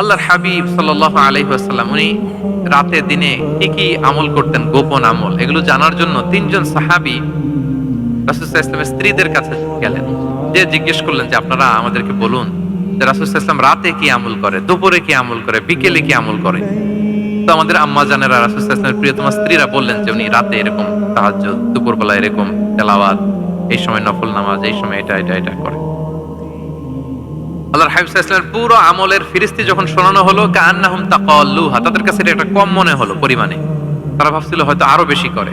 আল্লাহর হাবিব সাল্লাহ আলহিহাসাল্লাম উনি রাতে দিনে কি কি আমল করতেন, গোপন আমল। এগুলো জানার জন্য তিনজন সাহাবি রাসুসাহ স্ত্রীদের কাছে গেলেন। যে জিজ্ঞেস করলেন যে, আপনারা আমাদেরকে বলুন যে রাসুসাহ ইসলাম রাতে কি আমল করে, দুপুরে কি আমল করে, বিকেলে কি আমল করে? তো আমাদের আম্মা জানেরা রাসুসাহ ইসলামের প্রিয়তমা স্ত্রীরা বললেন যে, উনি রাতে এরকম সাহায্য দুপুরবেলা এরকম তেলাওয়াত, এই সময় নফল নামাজ, এই সময় এটা এটা এটা করে। আল্লাহর হাবিব পুরো আমলের ফিরিস্তি যখন শোনানো হলো কান্নাহুম তাকাল্লুহা, তাদের কাছে একটা কম মনে হলো পরিমাণে। তারা ভাবছিল হয়তো আরও বেশি করে।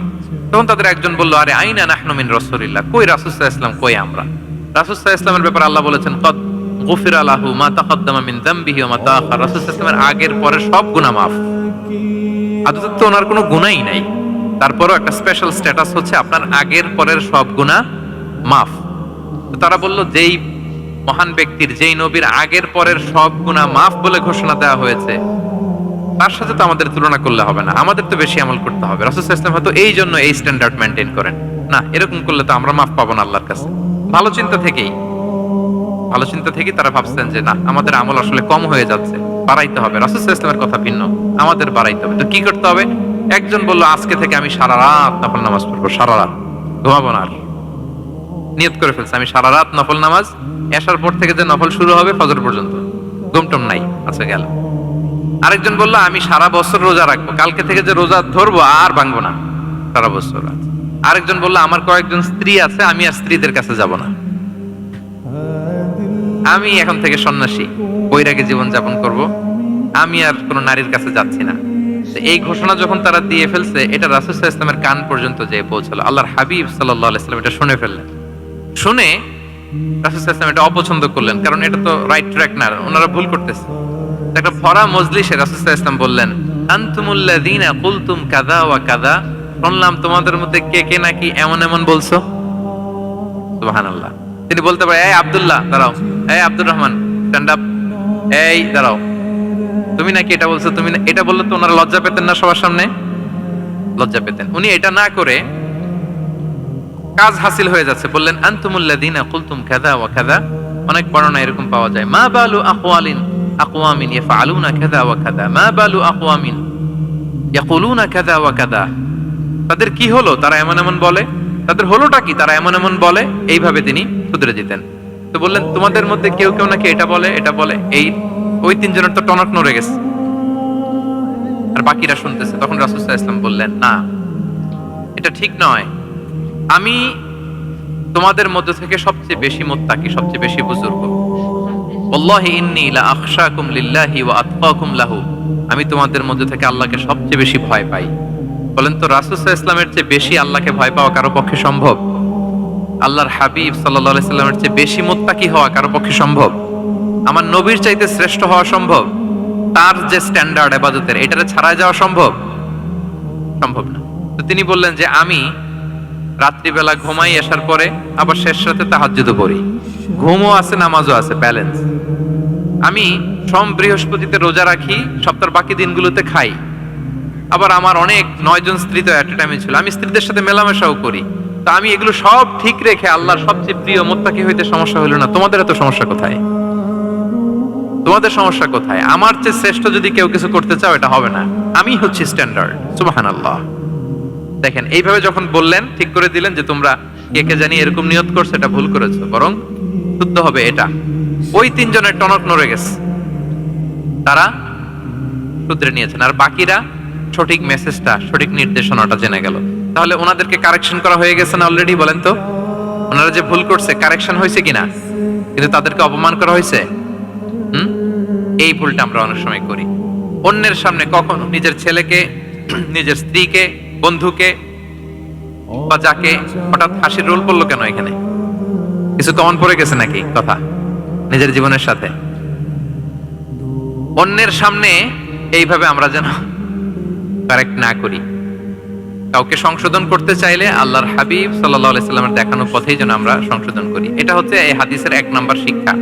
তখন তাদের একজন বলল, আরে, আইনা নাহনু রাসূলিল্লাহ, কই রাসূল ওয়াসাল্লাম, কই আমরা? রাসূল আলাইহি ব্যাপারে আল্লাহ বলেছেন লাহু মা মিন মা তাআখার ওয়াসাল্লামের আগের পরের সব গুনাহ মাফ। ওনার কোনো গুনাহই নাই। তারপরও একটা স্পেশাল স্ট্যাটাস হচ্ছে আপনার আগের পরের সব গুনাহ মাফ। তারা বলল, যেই মহান ব্যক্তির যেই নবীর আগের পরের সব গুণা মাফ বলে ঘোষণা দেওয়া হয়েছে, তার সাথে তো আমাদের তুলনা করলে হবে না। আমাদের তো বেশি আমল করতে হবে। রাসুল ইসলাম হয়তো এই জন্য এই স্ট্যান্ডার্ড মেনটেন করেন। না, এরকম করলে তো আমরা মাফ পাবো না আল্লাহর কাছে। ভালো চিন্তা থেকেই, ভালো চিন্তা থেকেই তারা ভাবছেন যে, না, আমাদের আমল আসলে কম হয়ে যাচ্ছে। বাড়াইতে হবে। রাসুল ইসলামের কথা ভিন্ন। আমাদের বাড়াইতে হবে। তো কি করতে হবে? একজন বলল, আজকে থেকে আমি সারা রাত নফল নামাজ পড়ব, সারা রাত। ঘুমাবো না আর। নিয়ত করে ফেলছে। আমি সারা রাত নফল নামাজ এসার পর থেকে যে নফল শুরু হবে ফজর পর্যন্ত। ঘুমটম নাই আচ্ছা গেল। আরেকজন বলল, আমি সারা বছর রোজা রাখব, কালকে থেকে যে রোজা ধরবো আর ভাঙবো না। সারা বছর। আরেকজন বলল, আমার কয়েকজন স্ত্রী আছে, আমি আর স্ত্রীদের কাছে যাব না। আমি এখন থেকে সন্ন্যাসী, বৈরাগে জীবন যাপন করব। আমি আর কোনো নারীর কাছে যাচ্ছি না। এই ঘোষণা যখন তারা দিয়ে ফেলছে, এটা রাসুল ইসলামের কান পর্যন্ত যে পৌঁছলো। আল্লাহর হাবিব সাল্লাহ ইসলাম এটা শুনে ফেললেন। শুনে রাসুল এটা অপছন্দ করলেন, কারণ এটা তো রাইট ট্র্যাক না, ওনারা ভুল করতেছে। একটা ভরা মজলিসে রাসুল ইসলাম বললেন আনতুমুল্লাযীনা কুলতুম কাযা ওয়া কাযা? শুনলাম, তোমাদের মধ্যে কে কে নাকি এমন এমন বলছো? সুবহানাল্লাহ। তিনি বলতে পারে, এই আব্দুল্লাহ, দাঁড়াও। এই আব্দুর রহমান স্ট্যান্ড আপ এই, দাঁড়াও। তুমি নাকি এটা বলছো? তুমি এটা বললে তো ওনারা লজ্জা পেতেন না সবার সামনে? লজ্জা পেতেন। উনি এটা না করে কাজ হাসিল হয়ে যাচ্ছে। বললেন, আনতুমুল্লাযীনা কুলতুম কাযা ওয়া কাযা? অনেক বর্ণনা এরকম পাওয়া যায়। মা বালু আকওয়ালিন আকওয়ামিন ইয়াফআলুনা কাযা ওয়া কাযা? মা বালু আকওয়ামিন ইয়াকুলুনা কাযা ওয়া কাযা? তাদের কি হলো? তারা এমন এমন বলে। তাদের হলোটা কি? তারা এমন এমন বলে। এইভাবে তিনি শুধরে দিতেন তো বললেন, তোমাদের মধ্যে কেউ কেউ নাকি এটা বলে এটা বলে? এই, ওই তিনজনের তো টনক নড়ে গেছে। আর বাকিরা শুনতেছে। তখন রাসূল ইসলাম বললেন, না, এটা ঠিক নয়। আমি তোমাদের মধ্যে থেকে সবচেয়ে বেশি মোত্তাকি, সবচেয়ে বেশি বুজুর্গ। আমি তোমাদের মধ্যে থেকে আল্লাহকে সবচেয়ে বেশি ভয় পাই। বলেন তো, রাসূল ইসলামের চেয়ে বেশি আল্লাহকে ভয় পাওয়া কারও পক্ষে সম্ভব? আল্লাহর হাবিব আলাইহি সাল্লামের চেয়ে বেশি মোত্তাকি হওয়া কারও পক্ষে সম্ভব? আমার নবীর চাইতে শ্রেষ্ঠ হওয়া সম্ভব? তার যে স্ট্যান্ডার্ড এবাদতের এটারে ছাড়াই যাওয়া সম্ভব? সম্ভব না। তো তিনি বললেন যে, আমি রাত্রিবেলা ঘুমাই, আসার পরে আবার শেষ রাতে তাহাজ্জুদও করি। ঘুমও আছে, নামাজও আছে ব্যালেন্স আমি সোম বৃহস্পতিতে রোজা রাখি, সপ্তাহের বাকি দিনগুলোতে খাই। আবার আমার অনেক নয়জন স্ত্রী তো অ্যাট টাইমে ছিল। আমি স্ত্রীদের সাথে মেলামেশাও করি। তা আমি এগুলো সব ঠিক রেখে আল্লাহর সবচেয়ে প্রিয় মোত্তাকি হইতে সমস্যা হলো না। তোমাদের এত সমস্যা কোথায়? তোমাদের সমস্যা কোথায়? আমার চেয়ে শ্রেষ্ঠ যদি কেউ কিছু করতে চাও, এটা হবে না। আমি হচ্ছি স্ট্যান্ডার্ড সুবহানাল্লাহ। দেখেন, এইভাবে যখন বললেন, ঠিক করে দিলেন যে তোমরা কে কে জানি এরকম নিয়ত করছ, এটা ভুল করেছ। বরং শুদ্ধ হবে এটা। ওই তিনজনের টনক নড়ে গেছে। তারা শুধরে নিয়েছেন। আর বাকিরা সঠিক মেসেজটা সঠিক নির্দেশনাটা জেনে গেল। তাহলে ওনাদেরকে কারেকশন করা হয়ে গেছে না অলরেডি বলেন তো? ওনারা যে ভুল করছে কারেকশন হয়েছে কিনা? কিন্তু তাদেরকে অপমান করা হয়েছে? হুম? এই ভুলটা আমরা অনেক সময় করি। অন্যের সামনে কখনো নিজের ছেলেকে, নিজের স্ত্রীকে বন্ধুকে বা যাকে হঠাৎ হাসির রোল পড়ল কেন এখানে? কিছু কমন পড়ে গেছে নাকি কথা? নিজের জীবনের সাথে। অন্যের সামনে এইভাবে আমরা যেন কারেক্ট না করি। কাউকে সংশোধন করতে চাইলে আল্লাহর হাবিব সাল্লাহ সাল্লামের দেখানো পথেই যেন আমরা সংশোধন করি। এটা হচ্ছে এই হাদিসের এক নাম্বার শিক্ষা।